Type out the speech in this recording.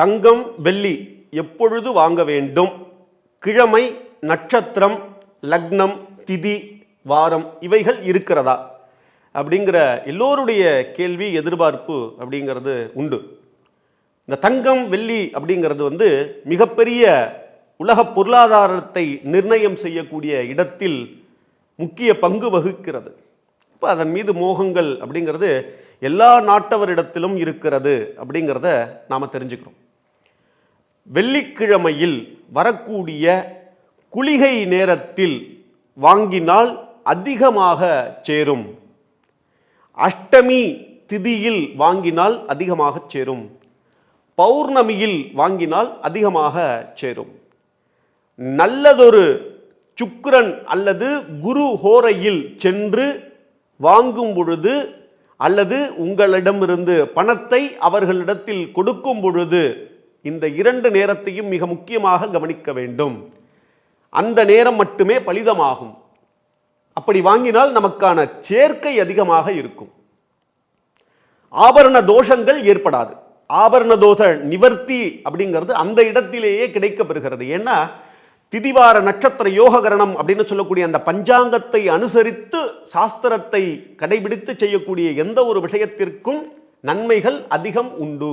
தங்கம் வெள்ளி எப்பொழுது வாங்க வேண்டும்? கிழமை நட்சத்திரம் லக்னம் திதி வாரம் இவைகள் இருக்கிறதா? அப்படிங்கிற எல்லோருடைய கேள்வி எதிர்பார்ப்பு அப்படிங்கிறது உண்டு. இந்த தங்கம் வெள்ளி அப்படிங்கிறது வந்து மிகப்பெரிய உலக பொருளாதாரத்தை நிர்ணயம் செய்யக்கூடிய இடத்தில் முக்கிய பங்கு வகிக்கிறது. இப்போ அதன் மீது மோகங்கள் அப்படிங்கிறது எல்லா நாட்டவரிடத்திலும் இருக்கிறது அப்படிங்கிறத நாம் தெரிஞ்சுக்கிறோம். வெள்ளிக்கிழமையில் வரக்கூடிய குளிகை நேரத்தில் வாங்கினால் அதிகமாக சேரும். அஷ்டமி திதியில் வாங்கினால் அதிகமாக சேரும். பௌர்ணமியில் வாங்கினால் அதிகமாக சேரும். நல்லதொரு சுக்கிரன் அல்லது குரு ஹோரையில் சென்று வாங்கும் பொழுது அல்லது உங்களிடமிருந்து பணத்தை அவர்களிடத்தில் கொடுக்கும் பொழுது இந்த இரண்டு நேரத்தையும் மிக முக்கியமாக கவனிக்க வேண்டும். அந்த நேரம் மட்டுமே பலிதமாகும். அப்படி வாங்கினால் நமக்கான சேர்க்கை அதிகமாக இருக்கும். ஆபரண தோஷங்கள் ஏற்படாது. ஆபரண தோஷ நிவர்த்தி அப்படிங்கிறது அந்த இடத்திலேயே கிடைக்கப்பெறுகிறது. ஏன்னா திதிவார நட்சத்திர யோககரணம் அப்படின்னு சொல்லக்கூடிய அந்த பஞ்சாங்கத்தை அனுசரித்து சாஸ்திரத்தை கடைபிடித்து செய்யக்கூடிய எந்த ஒரு விஷயத்திற்கும் நன்மைகள் அதிகம் உண்டு.